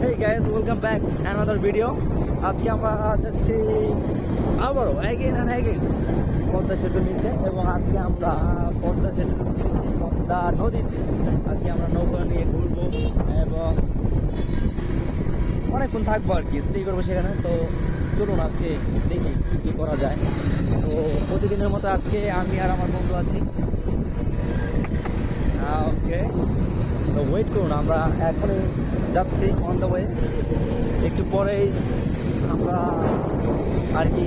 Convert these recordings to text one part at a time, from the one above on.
Hey guys welcome back another video আজকে আমরা যাচ্ছি আবারও অ্যাগেন অ্যান্ড অ্যাগেন পদ্মা সেতু নিচে এবং আজকে আমরা পদ্মা সেতু নিচে, পদ্মা নদীতে আজকে আমরা নৌকা নিয়ে ঘুরবো এবং অনেকক্ষণ থাকব আর কি স্টে করব সেখানে। তো চলুন আজকে দেখি কী কী করা যায়। তো প্রতিদিনের মতো আজকে আমি আর আমার বন্ধু আছি ওকে তো ওয়েট করুন, আমরা এখনই যাচ্ছি অন দ্য ওয়ে একটু পরেই আমরা আর কি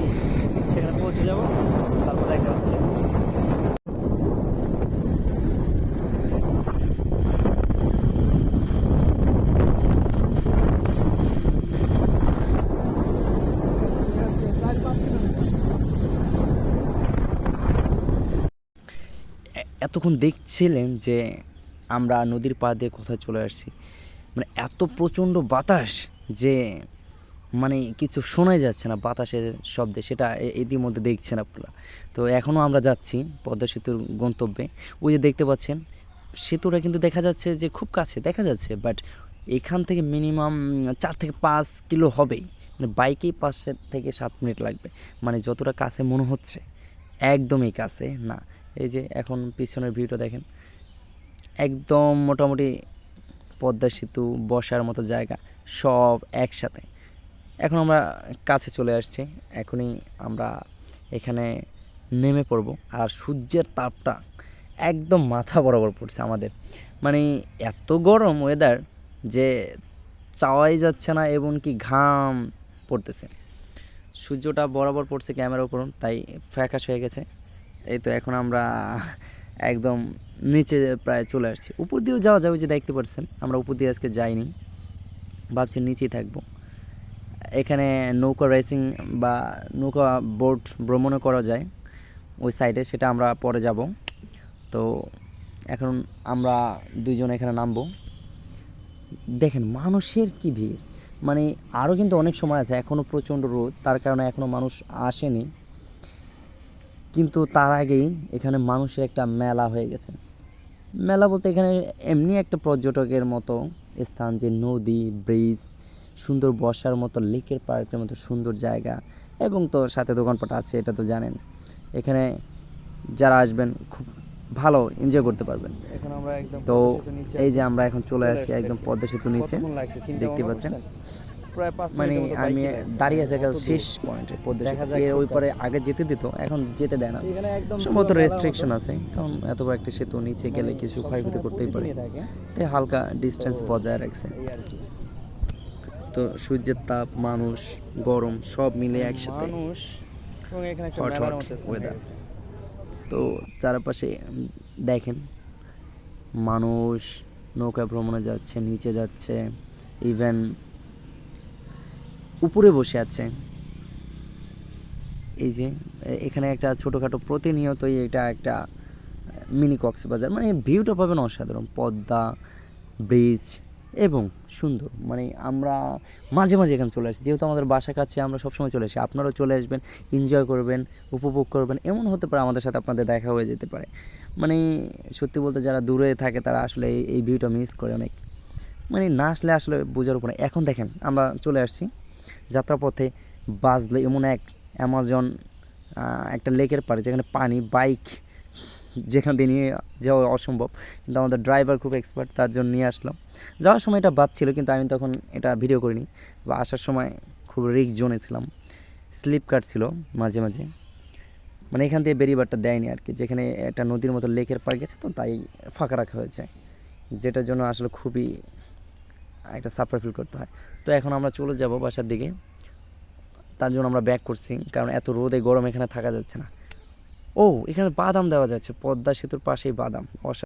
সেখানে পৌঁছে যাব, তারপর দেখা হচ্ছে। এতক্ষণ দেখছিলেন যে আমরা নদীর পা দিয়ে কোথায় চলে আসছি। মানে এত প্রচণ্ড বাতাস যে মানে কিছু শোনাই যাচ্ছে না বাতাসের শব্দে, সেটা ইতিমধ্যে দেখছেন আপনারা। তো এখনও আমরা যাচ্ছি পদ্মা সেতুর গন্তব্যে। ওই যে দেখতে পাচ্ছেন, সেতুটা কিন্তু দেখা যাচ্ছে যে খুব কাছে, দেখা যাচ্ছে বাট এখান থেকে মিনিমাম চার থেকে পাঁচ কিলো হবেই। মানে বাইকেই পাঁচ থেকে সাত মিনিট লাগবে। মানে যতটা কাছে মনে হচ্ছে, একদমই কাছে না। এই যে এখন পিছনের ভিউটা দেখেন। একদম মোটামুটি পদ্মা সেতু, বসার মতো জায়গা, সব একসাথে। এখন আমরা কাছে চলে আসছি। এখনই আমরা এখানে নেমে পড়ব আর সূর্যের তাপটা একদম মাথা বরাবর পড়ছে আমাদের। মানে এত গরম ওয়েদার যে চাওয়াই যাচ্ছে না এবং কি ঘাম পড়তেছে। সূর্যটা বরাবর পড়ছে ক্যামেরার উপর, তাই ফ্যাকাশ হয়ে গেছে। এই তো এখন আমরা একদম নিচে প্রায় চলে আসছি। উপর দিয়েও যাওয়া যাবে যে দেখতে পাচ্ছেন, আমরা উপর দিয়ে আজকে যাইনি। ভাবছি নিচেই থাকব। এখানে নৌকা রেসিং বা নৌকা বোট ভ্রমণও করা যায়। ওই সাইডে সেটা আমরা পরে যাব। তো এখন আমরা দুইজন এখানে নামবো। দেখেন, মানুষের কি ভিড়? মানে আরও কিন্তু অনেক সময় আছে এখনও প্রচণ্ড রোদ, তার কারণে এখনও মানুষ আসেনি। কিন্তু তার আগেই এখানে মানুষের একটা মেলা হয়ে গেছে মেলা বলতে এখানে এমনি একটা পর্যটকের মতো স্থান যে নদী ব্রিজ সুন্দর বসার মতো লেকের পার্কের মতো সুন্দর জায়গা এবং তো সাথে দোকানপাট আছে এটা তো জানেন এখানে যারা আসবেন খুব ভালো এনজয় করতে পারবেন তো এই যে আমরা এখন চলে আসছি একদম। পদ্মা সেতু নিচে দেখতে পাচ্ছেন? প্রায় পাঁচ মানে আমি দাঁড়িয়ে আছে দূর? শেষ পয়েন্টে পদ্মা সেতু ওই পারে কাছে। আগে যেতে দিত এখন যেতে দেয় না সম্ভবত রেস্ট্রিকশন আছে কারণ এত বড় একটা সেতু নিচে গেলে মানে কিছু সবসময় ক্ষয়ক্ষতি করতেই পারে তাই হালকা ডিস্টেন্স বজায় রাখছে। তো সূর্যের তাপ মানুষ গরম সব মিলে একসাথে weather। গেছে। তো চারপাশে দেখেন মানুষ নৌকা ভ্রমণে যাচ্ছে নিচে যাচ্ছে ইভেন উপরে বসে আছে। এই যে, এখানে একটা ছোটোখাটো প্রতিনিয়তই এটা একটা মিনি কক্সবাজার। মানে ভিউটা পাবেন অসাধারণ। পদ্মা ব্রিজ এবং সুন্দর। মানে আমরা মাঝে মাঝে এখানে চলে আসি। যেহেতু আমাদের বাসা কাছে, আমরা সবসময় চলে আসি। আপনারাও চলে আসবেন এনজয় করবেন, উপভোগ করবেন। এমন হতে পারে আমাদের সাথে আপনাদের দেখা হয়ে যেতে পারে। মানে সত্যি বলতে যারা দূরে থাকে, তারা আসলে এই- ভিউটা মিস করে অনেক। মানে না আসলে আসলে বোঝার উপরে এখন দেখেন, আমরা চলে আসছি। যাত্রাপথে বাজলে এমন এক অ্যামাজন একটা লেকের পাড়ে যেখানে পানি, বাইক যেখান দিয়ে নিয়ে যাওয়া অসম্ভব। কিন্তু আমাদের ড্রাইভার খুব এক্সপার্ট তার জন্য নিয়ে আসলাম। যাওয়ার সময় এটা বাদ ছিল, কিন্তু আমি তখন এটা ভিডিও করিনি। বা আসার সময় খুব রিক জোনে ছিলাম। স্লিপ কাটছিল মাঝে মাঝে। মানে এখান থেকে বেরিবারটা দেয়নি আর কি যেখানে একটা নদীর মতো লেকের পাড় গেছে তো, তাই ফাঁকা রাখা হয়েছে। যেটার জন্য আসলে খুবই একটা সাফার ফিল করতে হয়। তো এখন আমরা চলে যাব বাসার দিকে। তার জন্য আমরা ব্যাক করছি, কারণ এত রোদে গরম এখানে থাকা যাচ্ছে না। ও, এখানে বাদাম দেওয়া যাচ্ছে, পদ্মা সেতুর পাশেই বাদাম, অসা